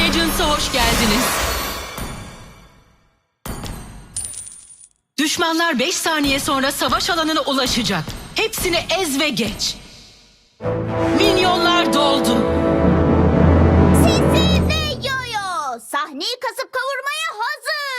Legends'a hoş geldiniz. Düşmanlar 5 saniye sonra savaş alanına ulaşacak. Hepsini ez ve geç. Minyonlar doldu. Sisi ve Yoyo sahneyi kasıp kavurmaya hazır.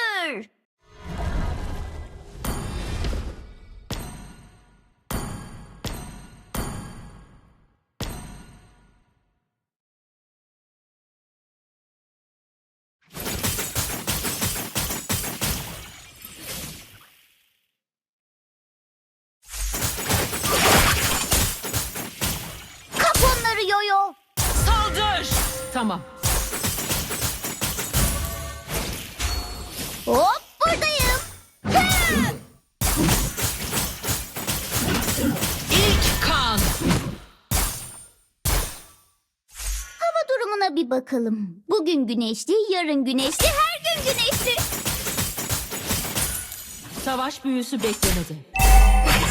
Hop buradayım. Hı! İlk kan. Hava durumuna bir bakalım. Bugün güneşli, yarın güneşli, her gün güneşli. Savaş büyüsü beklemedi.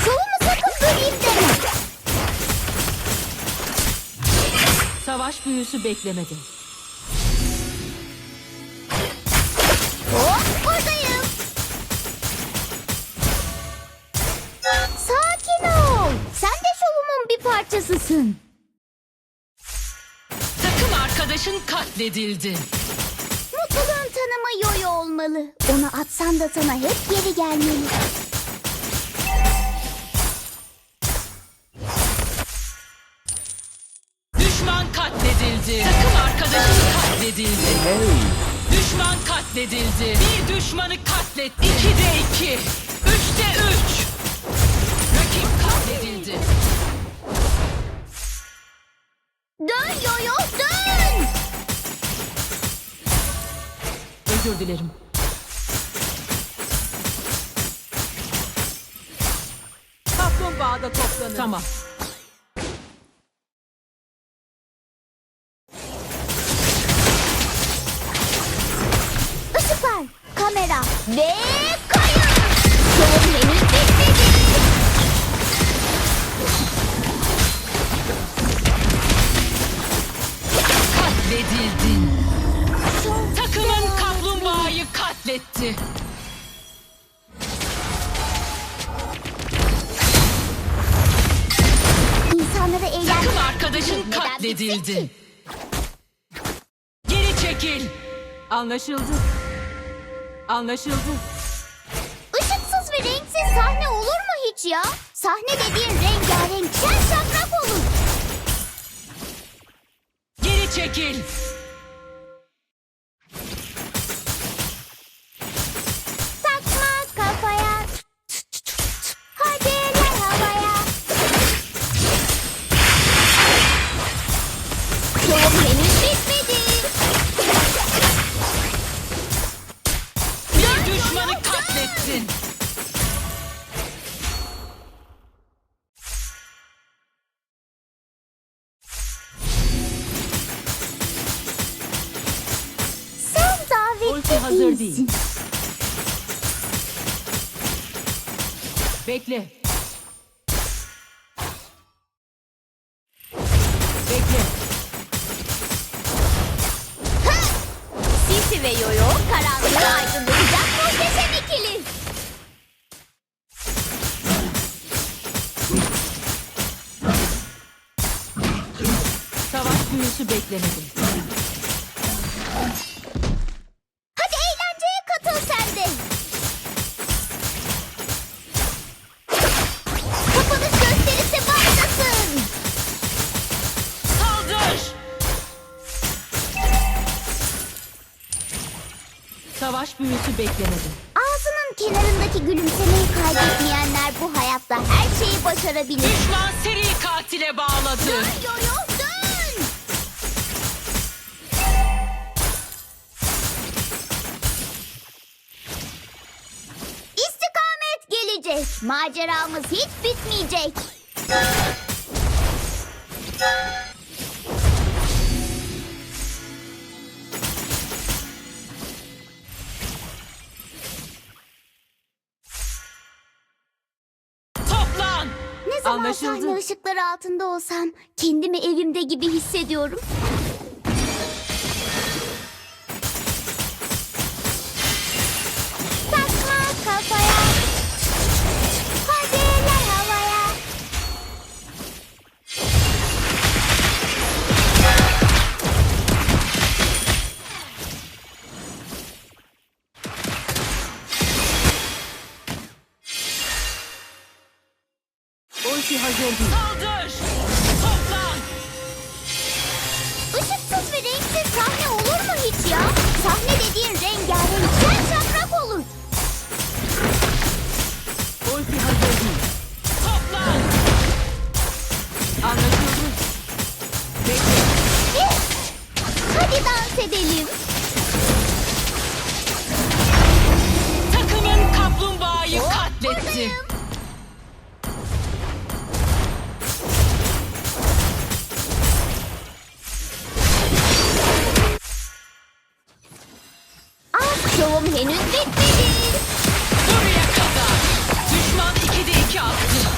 Şovumu sakın böleyim deme. Savaş büyüsü beklemedi. Parçasısın. Takım arkadaşın katledildi. Mutluluğun tanımı yoyo olmalı. Onu atsan da sana hep geri gelmeli. Düşman katledildi. Takım arkadaşın katledildi. Düşman katledildi. Bir düşmanı katlet. İkide iki. Üçte üç. Rakip katledildi. Dön yoyo dön. Özür dilerim. Kaplumbağada toplanın. Tamam. Işıklar, kamera ve katletti. İnsanları Takım eğlendirmek arkadaşın Neden katledildi. Geri çekil. Anlaşıldı. Anlaşıldı. Işıksız ve renksiz sahne olur mu hiç ya? Sahne dediğin rengarenk, şen şakrak olur. Geri çekil. Savaş büyüsü beklemedi. Hadi eğlenceye katıl sen de. Kapanış gösterisi başlasın. Saldır. Savaş büyüsü beklemedi. Ağzının kenarındaki gülümsemeyi kaybetmeyenler bu hayatta her şeyi başarabilir. Düşman seri katile bağladı. Dön Yoyo dön. Maceramız hiç bitmeyecek. Toplan. Ne zaman Anlaşıldı. sahne ışıkları altında olsam kendimi evimde gibi hissediyorum. Şovum henüz bitmedi. Buraya kadar. Düşman 2'de 2 attı.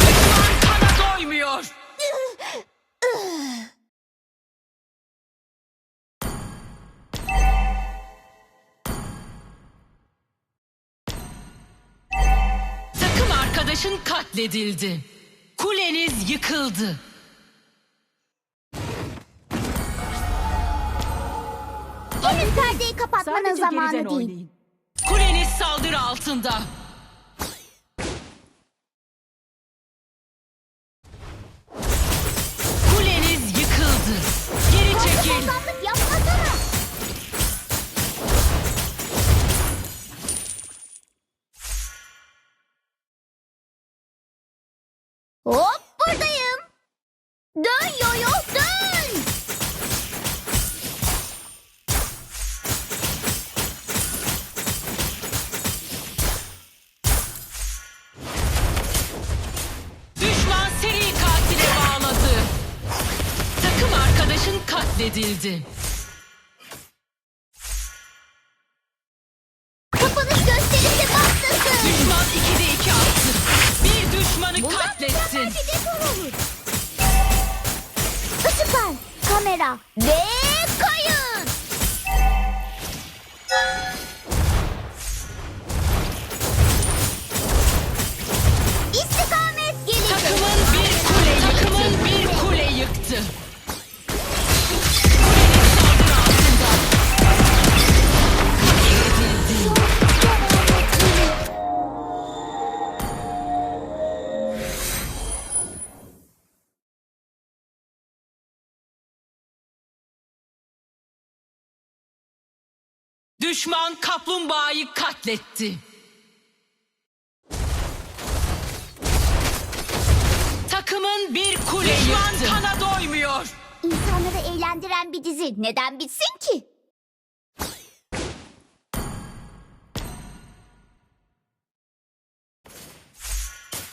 Düşman kana doymuyor. Takım arkadaşın katledildi. Kuleniz yıkıldı. Henüz perdeyi kapatmanın Sadece zamanı geriden değil. oynayın. Kuleniz saldırı altında. Katledildi. Kapanış gösterisi başlasın. Düşman 2'de 2 attı. Bir düşmanı Bundan katlettin. mükemmel bir dekor olur. Işıklar, kamera ve Düşman kaplumbağayı katletti. Takımın bir kule Düşman yıktı. kana doymuyor. İnsanları eğlendiren bir dizi neden bitsin ki?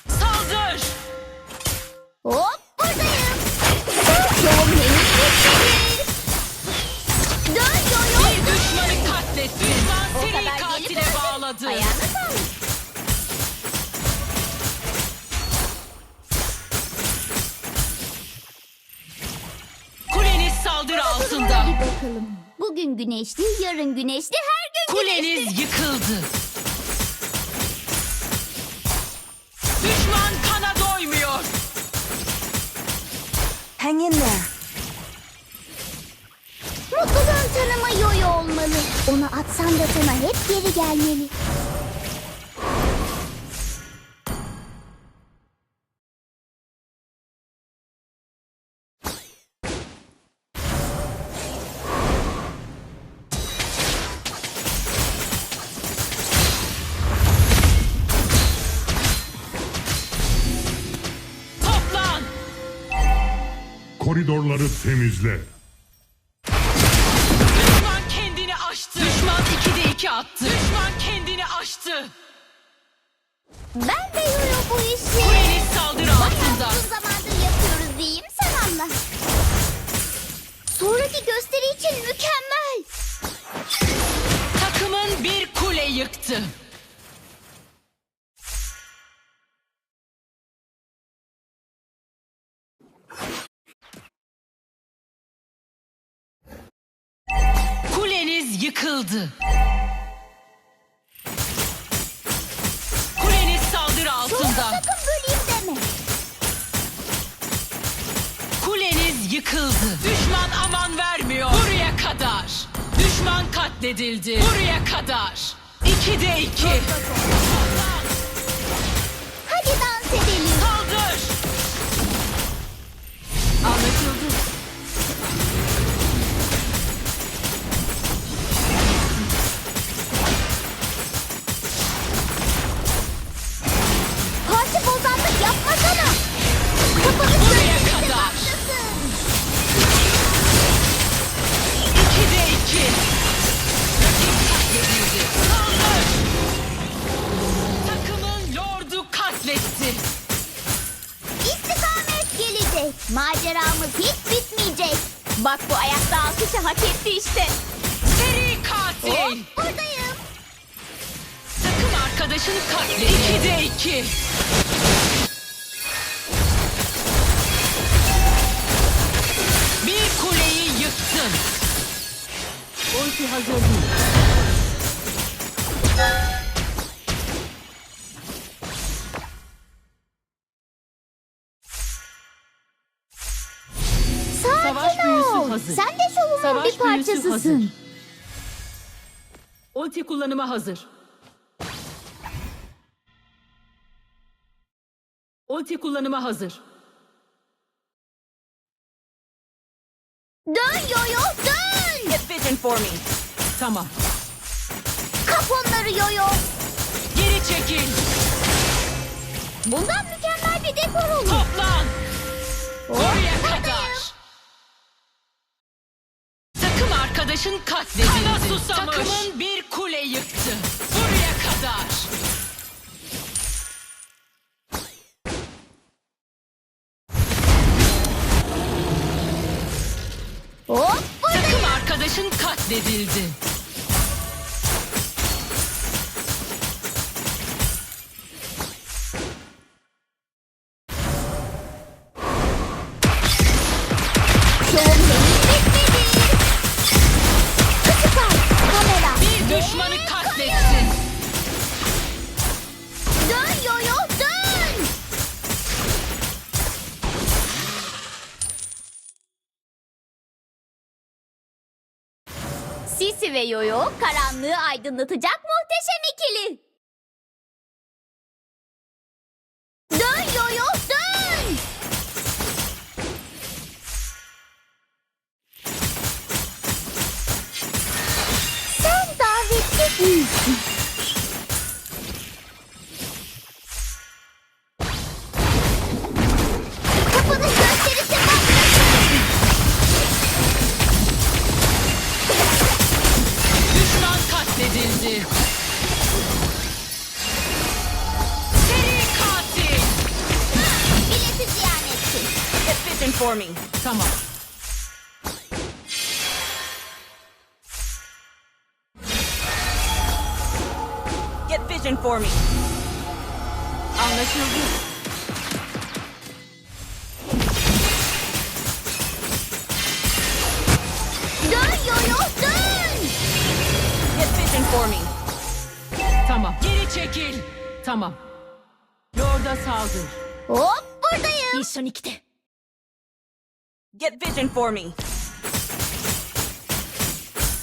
Saldır. Hop güneşli, yarın güneşli, her gün güneşli. Kuleniz yıkıldı. Düşman kana doymuyor. Hang in there. Mutluluğun tanımı yoyo olmalı. Onu atsan da sana hep geri gelmeli. Koridorları temizle. Düşman kendini aştı. Düşman 2'de 2 attı. Düşman kendini aştı. Ben de yoyo bu işi. Kuleniz saldırı altında. Uzun zamandır yapıyoruz diyeyim sen anla. Sonraki gösteri için mükemmel. Takımın bir kule yıktı. Kuleniz yıkıldı. Kuleniz saldırı altında. sakın böleyim deme. Kuleniz yıkıldı. Düşman aman vermiyor. Buraya kadar. Düşman katledildi. Buraya kadar. İki de iki. etkin. Katledildi. Saldır. Takımın lordu katletsin. İstikamet gelecek. Maceramız hiç bitmeyecek. Bak bu ayakta alkışı hak etti işte. Seri katil. Oh, buradayım. Takım arkadaşını katlet. İkide iki. Ulti hazır değil. Sakin ol. Sen de şovumun Savaş bir büyüsü parçasısın. hazır. Ulti kullanıma hazır. Ulti kullanıma hazır. Vision for me. Tamam. Kap onları yoyo. Geri çekil. Bundan mükemmel bir dekor olur. Toplan. Buraya buradayım. kadar. Takım arkadaşın katledildi. Kana susamış. Takımın bir kule yıktı. Buraya kadar. Katledildi. Yoyo karanlığı aydınlatacak muhteşem ikili. Dön Yoyo dön. Sen davetli değilsin. Get vision for me. Tamam. Geri çekil. Tamam. Lord'a saldır. Hop buradayım. Mission 2'de. Get vision for me.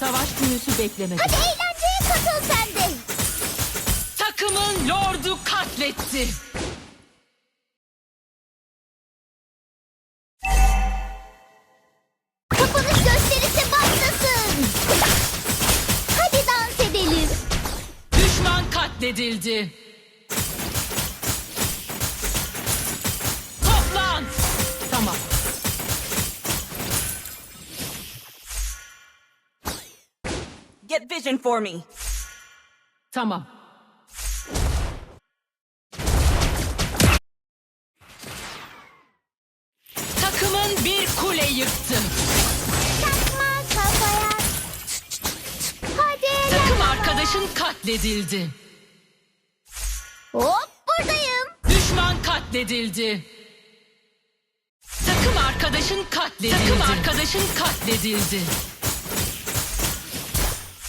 Savaş büyüsü beklemedi. Hadi eğlenceye katıl sen de. Takımın lordu katletti. Katledildi. Toplan. Tamam. Get vision for me. Tamam. Takımın bir kule yıktı. Takma kafaya. Hadi. Takım arkadaşın katledildi. Hop buradayım. Düşman katledildi. Takım arkadaşın katledildi. Takım arkadaşın katledildi.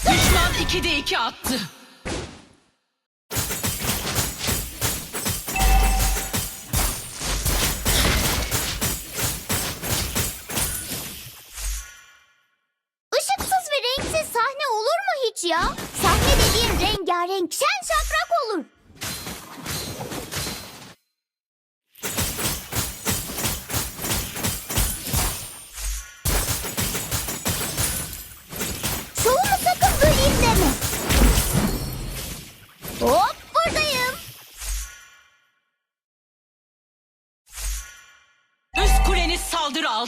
Düşman 2'de 2 attı. Işıksız ve renksiz sahne olur mu hiç ya? Sahne dediğin rengarenk, şen şakrak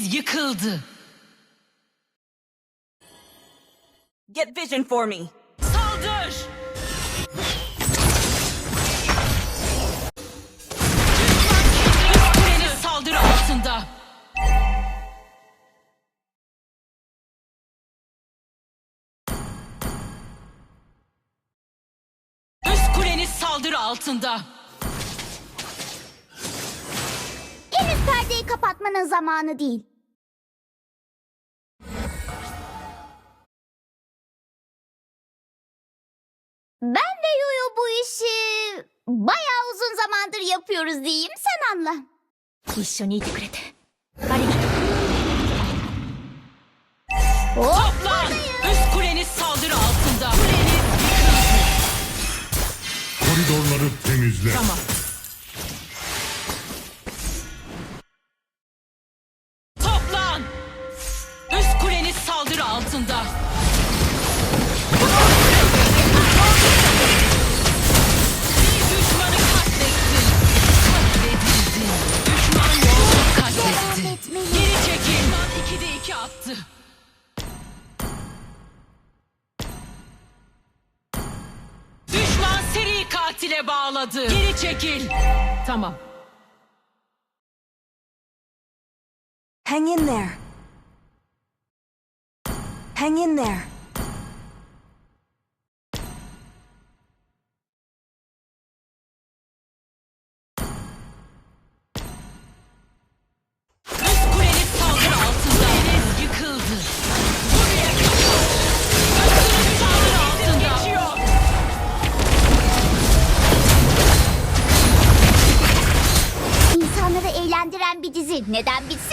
Kuleniz yıkıldı. Get vision for me. Saldır. Kuleniz saldırı altında. Üst kuleniz saldırı altında. Henüz perdeyi kapatmanın zamanı değil. Ben ve Yoyo bu işi bayağı uzun zamandır yapıyoruz diyeyim sen anla. 一緒にいてくれてありがとう。Hop Toplan. buradayım. Üst kuleniz saldırı altında. Kuleniz Koridorları temizle. Tamam. Hang in there. Hang in there. Neden bitsin?